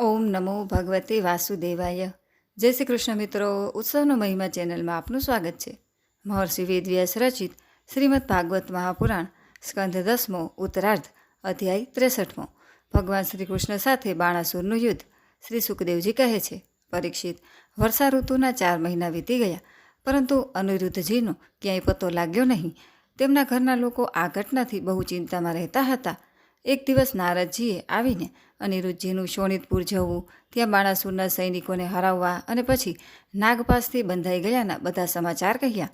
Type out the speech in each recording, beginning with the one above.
ઓમ નમો ભગવતે વાસુદેવાય. જય શ્રી કૃષ્ણ મિત્રો, ઉત્સવનો મહિમા ચેનલમાં આપનું સ્વાગત છે. મહર્ષિ વેદવ્યાસ રચિત શ્રીમદ ભાગવત મહાપુરાણ સ્કંધ દસમો, ઉત્તરાર્ધ, અધ્યાય ત્રેસઠમો. ભગવાન શ્રી કૃષ્ણ સાથે બાણાસુરનું યુદ્ધ, શ્રી સુખદેવજી કહે છે. પરીક્ષિત, વર્ષા ઋતુના ચાર મહિના વીતી ગયા, પરંતુ અનિરુદ્ધજીનો ક્યાંય પતો લાગ્યો નહીં. તેમના ઘરના લોકો આ ઘટનાથી બહુ ચિંતામાં રહેતા હતા. એક દિવસ નારદજીએ આવીને અનિરુદ્ધજીનું શોણિતપુર જવું, ત્યાં બાણાસુરના સૈનિકોને હરાવવા અને પછી નાગપાસથી બંધાઈ ગયાના બધા સમાચાર કહ્યા.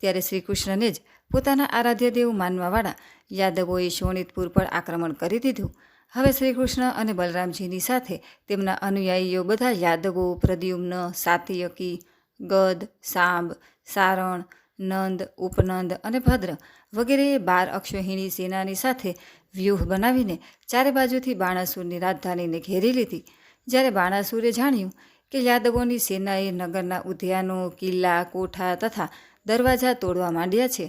ત્યારે શ્રીકૃષ્ણને જ પોતાના આરાધ્ય દેવ માનવાવાળા યાદવોએ શોણિતપુર પર આક્રમણ કરી દીધું. હવે શ્રીકૃષ્ણ અને બલરામજીની સાથે તેમના અનુયાયીઓ બધા યાદવો, પ્રદ્યુમ્ન, સાતિયકી, ગદ, સાંબ, સારણ, નંદ, ઉપનંદ અને ભદ્ર વગેરે બાર અક્ષોહિણી સેનાની સાથે વ્યૂહ બનાવીને ચારે બાજુથી બાણાસુરની રાજધાનીને ઘેરી લીધી. જ્યારે બાણાસુરે જાણ્યું કે યાદવોની સેનાએ નગરના ઉદ્યાનો કિલ્લા, કોઠા તથા દરવાજા તોડવા માંડ્યા છે,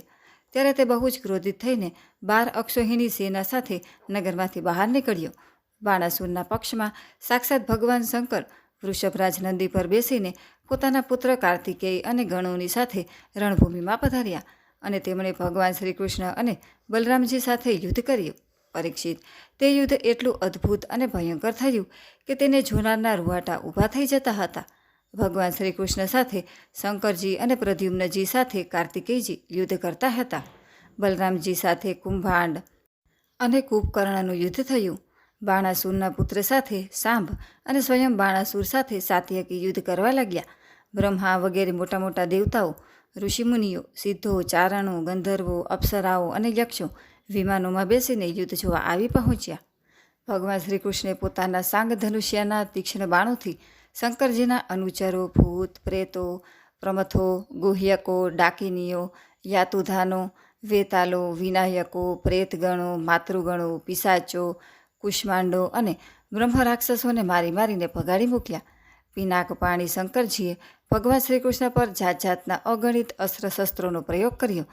ત્યારે તે બહુ જ ક્રોધિત થઈને બાર અક્ષોહીની સેના સાથે નગરમાંથી બહાર નીકળ્યો. બાણાસુરના પક્ષમાં સાક્ષાત ભગવાન શંકર, વૃષભરાજ નંદી પર બેસીને પોતાના પુત્ર કાર્તિકેય અને ગણોની સાથે રણભૂમિમાં પધાર્યા અને તેમણે ભગવાન શ્રી કૃષ્ણ અને બલરામજી સાથે યુદ્ધ કર્યું. પરીક્ષિત. તે યુદ્ધ એટલું અદ્ભુત અને ભયંકર થયું કે તેને જોનારના રૂવાટા ઊભા થઈ જતા હતા. ભગવાન શ્રી કૃષ્ણ સાથે શંકરજી અને પ્રદ્યુમ્નજી સાથે કાર્તિકેયજી યુદ્ધ કરતા હતા. બલરામજી સાથે કુંભાંડ અને કૂપકર્ણનું યુદ્ધ થયું. બાણાસુરના પુત્ર સાથે સાંભ અને સ્વયં બાણાસુર સાથે સાત્યકી યુદ્ધ કરવા લાગ્યા. બ્રહ્મા વગેરે મોટા મોટા દેવતાઓ, ઋષિમુનિઓ, સિદ્ધો, ચારણો, ગંધર્વો, અપ્સરાઓ અને યક્ષો વિમાનોમાં બેસીને યુદ્ધ જોવા આવી પહોંચ્યા. ભગવાન શ્રી કૃષ્ણે પોતાના સાંગ ધનુષ્યના તીક્ષ્ણ બાણોથી શંકરજીના અનુચરો, ભૂત, પ્રેતો, પ્રમથો, ગુહ્યકો, ડાકિનીઓ, યાતુધાનો, વેતાલો, વિનાયકો, પ્રેતગણો, માતૃગણો પિસાચો કુષ્માંડો અને બ્રહ્મરાક્ષસોને મારી મારીને ભગાડી મૂક્યા. પિનાક પાણી શંકરજીએ ભગવાન શ્રીકૃષ્ણ પર જાત જાતના અગણિત અસ્ત્ર શસ્ત્રોનો પ્રયોગ કર્યો.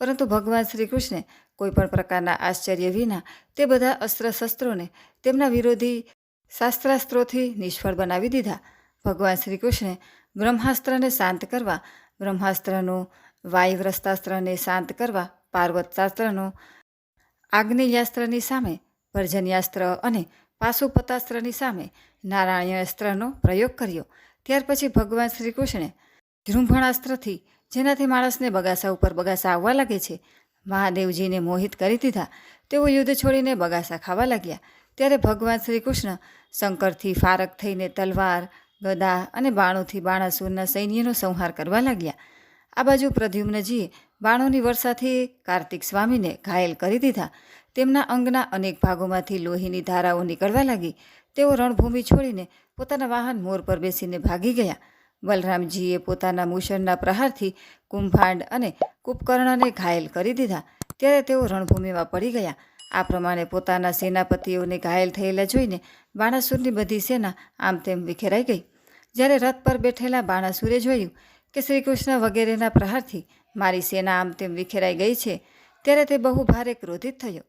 પરંતુ ભગવાન શ્રી કૃષ્ણે કોઈ પણ પ્રકારના આશ્ચર્ય વિના તે બધા અસ્ત્ર શસ્ત્રોને તેમના વિરોધી શાસ્ત્રાસ્ત્રોથી નિષ્ફળ બનાવી દીધા. ભગવાન શ્રી કૃષ્ણે બ્રહ્માસ્ત્રને શાંત કરવા, બ્રહ્માસ્ત્રનું વાયુવ્રસ્તાસ્ત્રને શાંત કરવા, પાર્વતશાસ્ત્રનું આગ્નેયાસ્ત્રની સામે પર્જન્યાસ્ત્ર અને પાશુપતાસ્ત્રની સામે નારાયણાસ્ત્રનો પ્રયોગ કર્યો. ત્યાર પછી ભગવાન શ્રી કૃષ્ણે જૃંભણાસ્ત્રથી જેનાથી માણસને બગાસા ઉપર બગાસા આવવા લાગે છે. મહાદેવજીને મોહિત કરી દીધા. તેઓ યુદ્ધ છોડીને બગાસા ખાવા લાગ્યા. ત્યારે ભગવાન શ્રી કૃષ્ણ શંકરથી ફારક થઈને તલવાર, ગદા અને બાણોથી બાણાસુરના સૈન્યનો સંહાર કરવા લાગ્યા. આ બાજુ પ્રદ્યુમ્નજીએ બાણોની વર્ષાથી કાર્તિક સ્વામીને ઘાયલ કરી દીધા. તેમના અંગના અનેક ભાગોમાંથી લોહીની ધારાઓ નીકળવા લાગી. તેઓ રણભૂમિ છોડીને પોતાના વાહન મોર પર બેસીને ભાગી ગયા. બલરામજીએ પોતાના મૂષણના પ્રહારથી કુંભાંડ અને કુપકર્ણને ઘાયલ કરી દીધા. ત્યારે તેઓ રણભૂમિમાં પડી ગયા. આ પ્રમાણે પોતાના સેનાપતિઓને ઘાયલ થયેલા જોઈને બાણાસુરની બધી સેના આમ તેમ વિખેરાઈ ગઈ. જ્યારે રથ પર બેઠેલા બાણાસુરે જોયું કે શ્રીકૃષ્ણ વગેરેના પ્રહારથી મારી સેના આમ તેમ વિખેરાઈ ગઈ છે, ત્યારે તે બહુ ભારે ક્રોધિત થયો.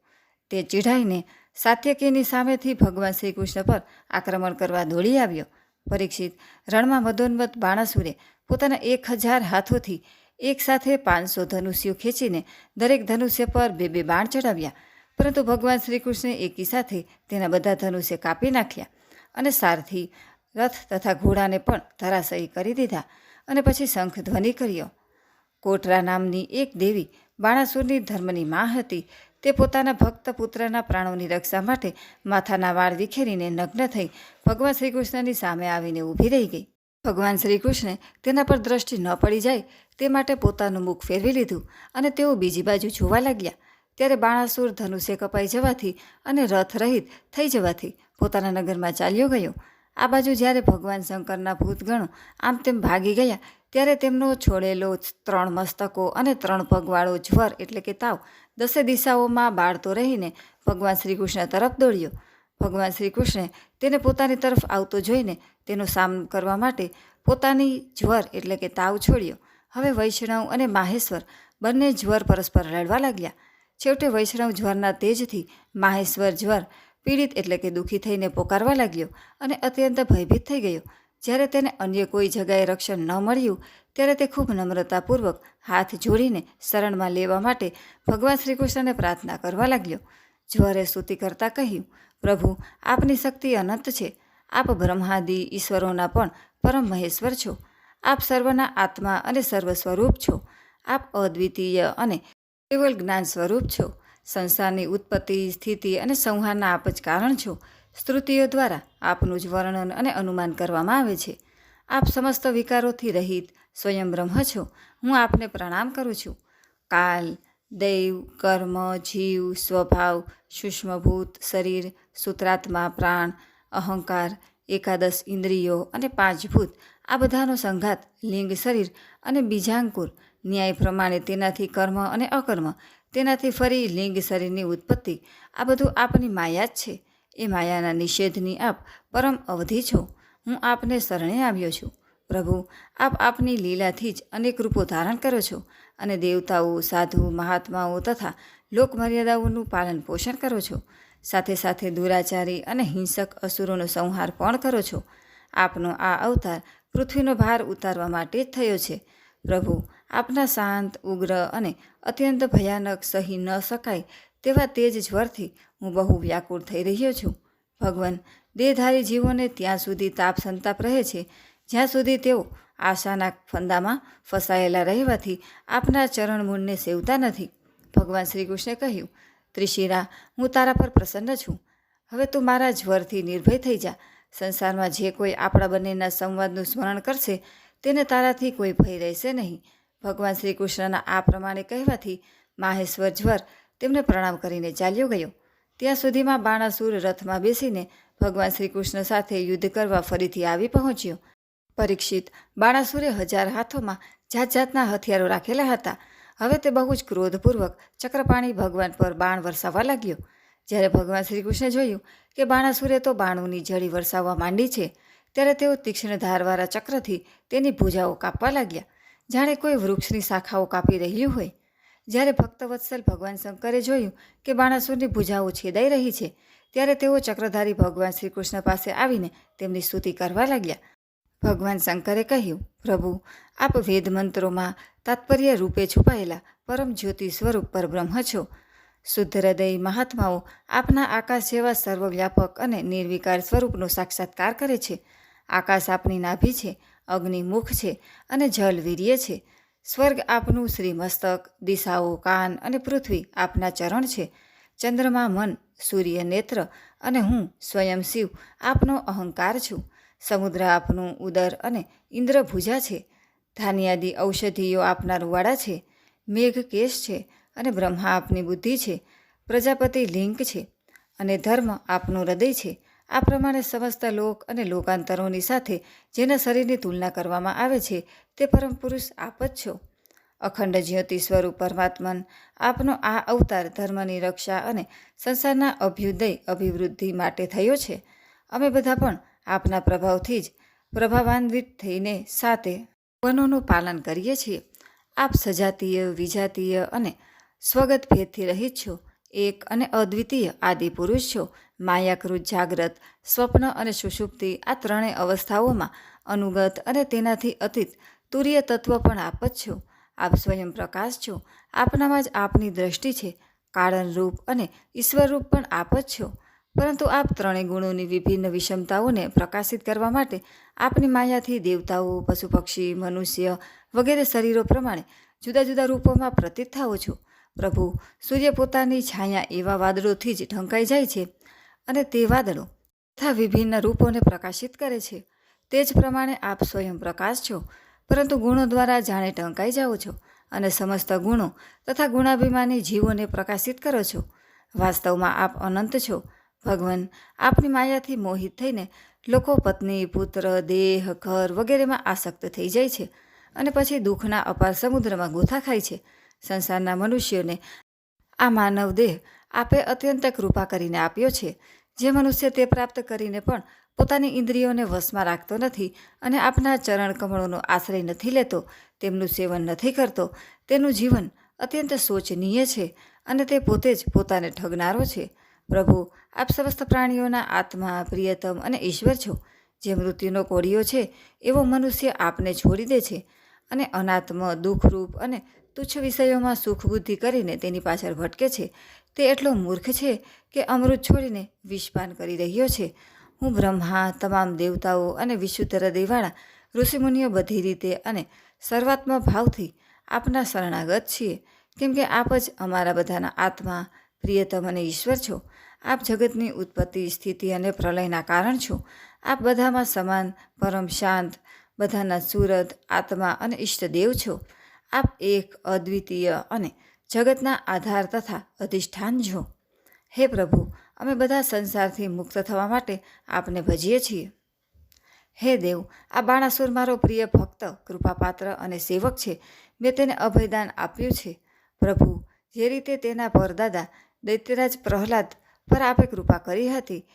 તે ચીઢાઈને સાત્યકીની સામેથી ભગવાન શ્રીકૃષ્ણ પર આક્રમણ કરવા દોડી આવ્યો. પરીક્ષિત. રણમાં મદોન્મત બાણાસુરે પોતાના એક હજાર હાથોથી એક સાથે પાંચસો ધનુષ્યો ખેંચીને દરેક ધનુષ્ય પર બે બે બાણ ચડાવ્યા. પરંતુ ભગવાન શ્રી કૃષ્ણે એકી સાથે તેના બધા ધનુષ્ય કાપી નાખ્યા અને સારથી રથ તથા ઘોડાને પણ ધરાશયી કરી દીધા અને પછી શંખ ધ્વનિ કર્યો. કોટરા નામની એક દેવી બાણાસુરની ધર્મની માં હતી. તે પોતાના ભક્ત પુત્રના પ્રાણોની રક્ષા માટે માથાના વાળ વિખેરીને નગ્ન થઈ ભગવાન શ્રી કૃષ્ણની સામે આવીને ઊભી રહી ગઈ. ભગવાન શ્રી કૃષ્ણે તેના પર દ્રષ્ટિ ન પડી જાય તે માટે પોતાનું મુખ ફેરવી લીધું અને તેઓ બીજી બાજુ જોવા લાગ્યા. ત્યારે બાણાસુર ધનુષે કપાઈ જવાથી અને રથ રહિત થઈ જવાથી પોતાના નગરમાં ચાલ્યો ગયો. આ બાજુ જ્યારે ભગવાન શંકરના ભૂતગણો આમ તેમ ભાગી ગયા, ત્યારે તેમનો છોડેલો ત્રણ મસ્તકો અને ત્રણ પગવાળો જ્વર એટલે કે તાવ દસે દિશાઓમાં બાળતો રહીને ભગવાન શ્રી કૃષ્ણ તરફ દોડ્યો. ભગવાન શ્રી કૃષ્ણે તેને પોતાની તરફ આવતો જોઈને તેનો સામનો કરવા માટે પોતાની જ્વર એટલે કે તાવ છોડ્યો. હવે વૈષ્ણવ અને માહેશ્વર બંને જ્વર પરસ્પર રડવા લાગ્યા. છેવટે વૈષ્ણવ જ્વરના તેજથી માહેશ્વર જ્વર પીડિત એટલે કે દુઃખી થઈને પોકારવા લાગ્યો અને અત્યંત ભયભીત થઈ ગયો. જ્યારે તેને અન્ય કોઈ જગાએ રક્ષણ ન મળ્યું ત્યારે તે ખૂબ નમ્રતાપૂર્વક હાથ જોડીને શરણમાં લેવા માટે ભગવાન શ્રીકૃષ્ણને પ્રાર્થના કરવા લાગ્યો. જ્વરે સ્તુતિ કરતા કહ્યું, પ્રભુ, આપની શક્તિ અનંત છે. આપ બ્રહ્માદિ ઈશ્વરોના પણ પરમ મહેશ્વર છો. આપ સર્વના આત્મા અને સર્વ સ્વરૂપ છો. આપ અદ્વિતીય અને કેવલ જ્ઞાન સ્વરૂપ છો. સંસારની ઉત્પત્તિ, સ્થિતિ અને સંહારના આપ જ કારણ છો. સ્તુતિઓ દ્વારા આપનું જ વર્ણન અને અનુમાન કરવામાં આવે છે. આપ સમસ્ત વિકારોથી રહિત સ્વયં બ્રહ્મ છો. હું આપને પ્રણામ કરું છું. કાલ, દૈવ, કર્મ, જીવ, સ્વભાવ, સૂક્ષ્મભૂત, શરીર, સૂત્રાત્મા, પ્રાણ, અહંકાર, એકાદશ ઇન્દ્રિયો અને પાંચ ભૂત આ બધાનો સંઘાત, લિંગ, શરીર અને બીજાંકુર, ન્યાય પ્રમાણે તેનાથી કર્મ અને અકર્મ, તેનાથી ફરી લિંગ, શરીરની ઉત્પત્તિ, આ બધું આપની માયા જ છે. એ માયાના નિષેધની આપ પરમ અવધિ છો. હું આપને શરણે આવ્યો છું. પ્રભુ, આપ આપની લીલાથી જ અનેક રૂપો ધારણ કરો છો અને દેવતાઓ, સાધુ, મહાત્માઓ તથા લોકમર્યાદાઓનું પાલન પોષણ કરો છો. સાથે સાથે દુરાચારી અને હિંસક અસુરોનો સંહાર પણ કરો છો. આપનો આ અવતાર પૃથ્વીનો ભાર ઉતારવા માટે જ થયો છે. પ્રભુ, આપના શાંત, ઉગ્ર અને અત્યંત ભયાનક સહી ન શકાય તેવા તેજ જ્વરથી હું બહુ વ્યાકુળ થઈ રહ્યો છું. ભગવાન દેહધારી જીવોને ત્યાં સુધી તાપ સંતાપ રહે છે, જ્યાં સુધી તેઓ આશાના ફંદામાં ફસાયેલા રહેવાથી આપના ચરણ મૂળને સેવતા નથી. ભગવાન શ્રી કૃષ્ણે કહ્યું, ત્રિશિરા, હું તારા પર પ્રસન્ન છું. હવે તું મારા જ્વરથી નિર્ભય થઈ જા. સંસારમાં જે કોઈ આપણા બંનેના સંવાદનું સ્મરણ કરશે, તેને તારાથી કોઈ ભય રહેશે નહીં. ભગવાન શ્રી કૃષ્ણના આ પ્રમાણે કહેવાથી માહેશ્વર જ્વર તેમને પ્રણામ કરીને ચાલ્યો ગયો. ત્યાં સુધીમાં બાણાસુર રથમાં બેસીને ભગવાન શ્રી કૃષ્ણ સાથે યુદ્ધ કરવા ફરીથી આવી પહોંચ્યો. પરીક્ષિત બાણાસુરે હજાર હાથોમાં જાત જાતના હથિયારો રાખેલા હતા. હવે તે બહુ જ ક્રોધપૂર્વક ચક્રપાણી ભગવાન પર બાણ વરસાવવા લાગ્યો. જ્યારે ભગવાન શ્રી કૃષ્ણે જોયું કે બાણાસુરે તો બાણુની જડી વરસાવવા માંડી છે, ત્યારે તેઓ તીક્ષ્ણ ધારવાળા ચક્રથી તેની ભૂજાઓ કાપવા લાગ્યા. જાણે કોઈ વૃક્ષની શાખાઓ કાપી રહ્યું હોય. જ્યારે ભક્તવત્સલ ભગવાન શંકરે જોયું કે બાણાસુરની ભૂજાઓ છેદાઈ રહી છે ત્યારે તેઓ ચક્રધારી ભગવાન શ્રી કૃષ્ણ પાસે આવીને તેમની સ્તુતિ કરવા લાગ્યા. ભગવાન શંકરે કહ્યું, પ્રભુ, આપ વેદ મંત્રોમાં તાત્પર્ય રૂપે છુપાયેલા પરમ જ્યોતિ સ્વરૂપ પરબ્રહ્મ છો. શુદ્ધ હૃદય મહાત્માઓ આપના આકાશ જેવા સર્વવ્યાપક અને નિર્વિકાર સ્વરૂપનો સાક્ષાત્કાર કરે છે. આકાશ આપની નાભી છે, અગ્નિ મુખ છે અને જલ વીર્ય છે. સ્વર્ગ આપનું શ્રી મસ્તક દિશાઓ, કાન અને પૃથ્વી આપના ચરણ છે. ચંદ્રમા મન, સૂર્ય નેત્ર અને હું સ્વયં શિવ આપનો અહંકાર છું. સમુદ્ર આપનું ઉદર અને ઇન્દ્રભુજા છે. ધાન્યાદી ઔષધિઓ આપના રૂવાડા છે. મેઘ કેશ છે અને બ્રહ્મા આપની બુદ્ધિ છે. પ્રજાપતિ લિંક છે અને ધર્મ આપનું હૃદય છે. આ પ્રમાણે સમસ્ત લોક અને લોકાંતરોની સાથે જેના શરીરની તુલના કરવામાં આવે છે, તે પરમ પુરુષ આપ જ છો. અખંડ જ્યોતિ સ્વરૂપ પરમાત્મન, આપનો આ અવતાર ધર્મની રક્ષા અને સંસારના અભ્યુદય અભિવૃદ્ધિ માટે થયો છે. અમે બધા પણ આપના પ્રભાવથી જ પ્રભાવાન્વિત થઈને સાથે વનોનું પાલન કરીએ છીએ. આપ સજાતીય, વિજાતીય અને સ્વગત ભેદથી રહિત છો. એક અને અદ્વિતીય આદિ પુરુષ છો. માયાકૃત જાગ્રત, સ્વપ્ન અને સુષુપ્તિ આ ત્રણેય અવસ્થાઓમાં અનુગત અને તેનાથી અતીત તુર્ય તત્વ પણ આપ જ છો. આપ સ્વયં પ્રકાશ છો. આપનામાં જ આપની દ્રષ્ટિ છે. કાળન રૂપ અને ઈશ્વર રૂપ પણ આપ જ છો. પરંતુ આપ ત્રણેય ગુણોની વિભિન્ન વિષમતાઓને પ્રકાશિત કરવા માટે આપની માયાથી દેવતાઓ પશુ પક્ષી મનુષ્ય વગેરે શરીરો પ્રમાણે જુદા જુદા રૂપોમાં પ્રતીત થાઓ છો. પ્રભુ, સૂર્ય પોતાની છાયા એવા વાદળોથી જ ઢંકાઈ જાય છે અને તે વાદળો તથા વિભિન્ન રૂપોને પ્રકાશિત કરે છે. તે જ પ્રમાણે આપ સ્વયં પ્રકાશ છો. પરંતુ ગુણો દ્વારા જાણે ટંકાઈ જાઓ છો અને સમસ્ત ગુણો તથા ગુણાભિમાની જીવોને પ્રકાશિત કરો છો. વાસ્તવમાં આપ અનંત છો. ભગવાન આપની માયાથી મોહિત થઈને લોકો પત્ની, પુત્ર, દેહ, ઘર વગેરેમાં આસક્ત થઈ જાય છે અને પછી દુઃખના અપાર સમુદ્રમાં ગોથા ખાય છે. સંસારના મનુષ્યોને આ માનવ દેહ આપે અત્યંત કૃપા કરીને આપ્યો છે. જે મનુષ્ય તે પ્રાપ્ત કરીને પણ પોતાની ઇન્દ્રિયોને વશમાં રાખતો નથી અને આપના ચરણ કમળોનો આશ્રય નથી લેતો, તેમનું સેવન નથી કરતો, તેનું જીવન અત્યંત શોચનીય છે અને તે પોતે જ પોતાને ઠગનારો છે. પ્રભુ, આપ સમસ્ત પ્રાણીઓના આત્મા, પ્રિયતમ અને ઈશ્વર છો, જે મૃત્યુનો કોડિયો છે, એવો મનુષ્ય આપને છોડી દે છે અને અનાત્મ, દુઃખરૂપ અને તુચ્છ વિષયોમાં સુખ બુદ્ધિ કરીને તેની પાછળ ભટકે છે. તે એટલો મૂર્ખ છે કે અમૃત છોડીને વિષપાન કરી રહ્યો છે. હું બ્રહ્મા, તમામ દેવતાઓ અને વિશુદ્ધ હૃદયવાળા ઋષિમુનિઓ બધી રીતે અને સર્વાત્મા ભાવથી આપના શરણાગત છીએ. કેમ કે આપ જ અમારા બધાના આત્મા, પ્રિયતમ અને ઈશ્વર છો. આપ જગતની ઉત્પત્તિ, સ્થિતિ અને પ્રલયના કારણ છો. આપ બધામાં સમાન, પરમ શાંત, બધાના સુરત, આત્મા અને ઈષ્ટદેવ છો. આપ એક, અદ્વિતીય અને જગતના આધાર તથા અધિષ્ઠાન છો. હે પ્રભુ અમે બધા સંસારથી મુક્ત થવા માટે આપને ભજીએ છીએ. હે દેવ, આ બાણાસુર મારો પ્રિય ભક્ત, કૃપાપાત્ર અને સેવક છે. મેં તેને અભયદાન આપ્યું છે. પ્રભુ, જે રીતે તેના પરદાદા દૈત્યરાજ પ્રહલાદ પર આપે કૃપા કરી હતી,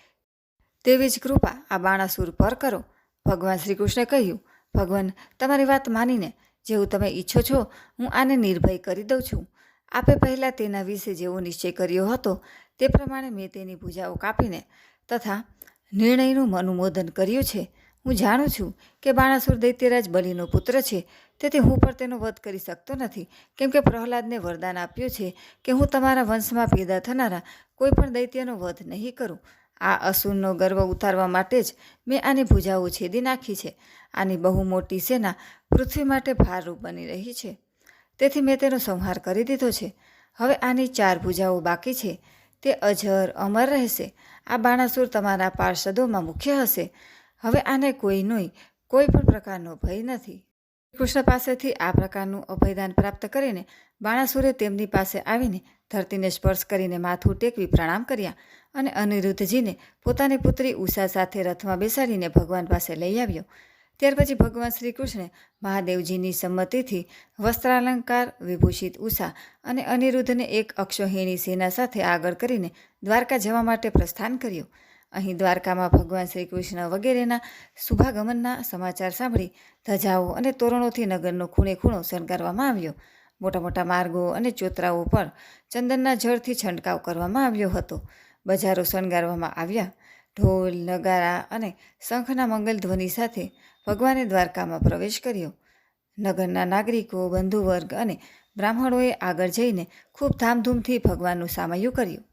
તેવી જ કૃપા આ બાણાસુર પર કરો. ભગવાન શ્રી કૃષ્ણે કહ્યું, ભગવાન, તમારી વાત માનીને જેવું તમે ઈચ્છો છો, હું આને નિર્ભય કરી દઉં છું. આપે પહેલાં તેના વિશે જેવો નિશ્ચય કર્યો હતો તે પ્રમાણે મેં તેની પૂજાઓ કાપીને તથા નિર્ણયનું અનુમોદન કર્યું છે. હું જાણું છું કે બાણાસુર દૈત્યરાજ બલિનો પુત્ર છે, તેથી હું પણ તેનો વધ કરી શકતો નથી. કેમ કે પ્રહલાદને વરદાન આપ્યું છે કે હું તમારા વંશમાં પેદા થનારા કોઈ પણ દૈત્યનો વધ નહીં કરું. આ અસુરનો ગર્વ ઉતારવા માટે જ મેં આની ભૂજાઓ છેદી નાખી છે. આની બહુ મોટી સેના પૃથ્વી માટે ભારરૂપ બની રહી છે. તેથી મેં તેનો સંહાર કરી દીધો છે. હવે આની ચાર ભૂજાઓ બાકી છે. તે અજર અમર રહેશે. આ બાણાસુર તમારા પાર્ષદોમાં મુખ્ય હશે. હવે આને કોઈનોય કોઈ પણ પ્રકારનો ભય નથી. કૃષ્ણ પાસેથી આ પ્રકારનું અભયદાન પ્રાપ્ત કરીને બાણાસુરે તેમની પાસે આવીને ધરતીને સ્પર્શ કરીને માથું ટેકવી પ્રણામ કર્યા અને અનિરુદ્ધજીને પોતાની પુત્રી ઉષા સાથે રથમાં બેસાડીને ભગવાન પાસે લઈ આવ્યો. ત્યાર પછી ભગવાન શ્રી કૃષ્ણે મહાદેવજીની સંમતિથી વસ્ત્રાલંકાર, વિભૂષિત ઉષા અને અનિરુદ્ધને એક અક્ષોહિણી સેના સાથે આગળ કરીને દ્વારકા જવા માટે પ્રસ્થાન કર્યું. અહીં દ્વારકામાં ભગવાન શ્રી કૃષ્ણ વગેરેના શુભાગમનના સમાચાર સાંભળી ધજાઓ અને તોરણોથી નગરનો ખૂણે ખૂણો શણગારવામાં આવ્યો. મોટા મોટા માર્ગો અને ચોતરાઓ પર ચંદનના જળથી છંટકાવ કરવામાં આવ્યો હતો. બજારો શણગારવામાં આવ્યા. ઢોલ, નગારા અને શંખના મંગલ ધ્વનિ સાથે ભગવાને દ્વારકામાં પ્રવેશ કર્યો. નગરના નાગરિકો, બંધુવર્ગ અને બ્રાહ્મણોએ આગળ જઈને ખૂબ ધામધૂમથી ભગવાનનું સામયું કર્યું.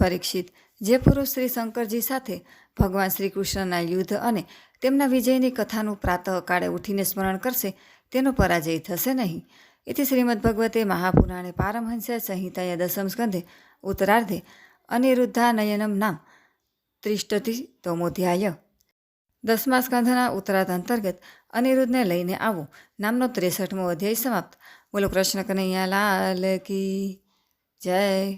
પરીક્ષિત જે પુરુષ શ્રી શંકરજી સાથે ભગવાન શ્રી કૃષ્ણના યુદ્ધ અને તેમના વિજયની કથાનું પ્રાતઃકાળે ઉઠીને સ્મરણ કરશે, તેનો પરાજય થશે નહીં. એથી શ્રીમદ ભગવતે મહાપુરાણે પારમહંસ સંહિતાએ દસમ સ્કંધે ઉત્તરાર્ધે અનિરુદ્ધાનયનમ નામ ત્રિષ્ટતિ તોમોધ્યાય દસમા સ્કંધના ઉત્તરાધ અંતર્ગત અનિરુદ્ધને લઈને આવો. નામનો ત્રેસઠમો અધ્યાય સમાપ્ત. બોલો, કૃષ્ણ કનૈયા લાલ કી જય.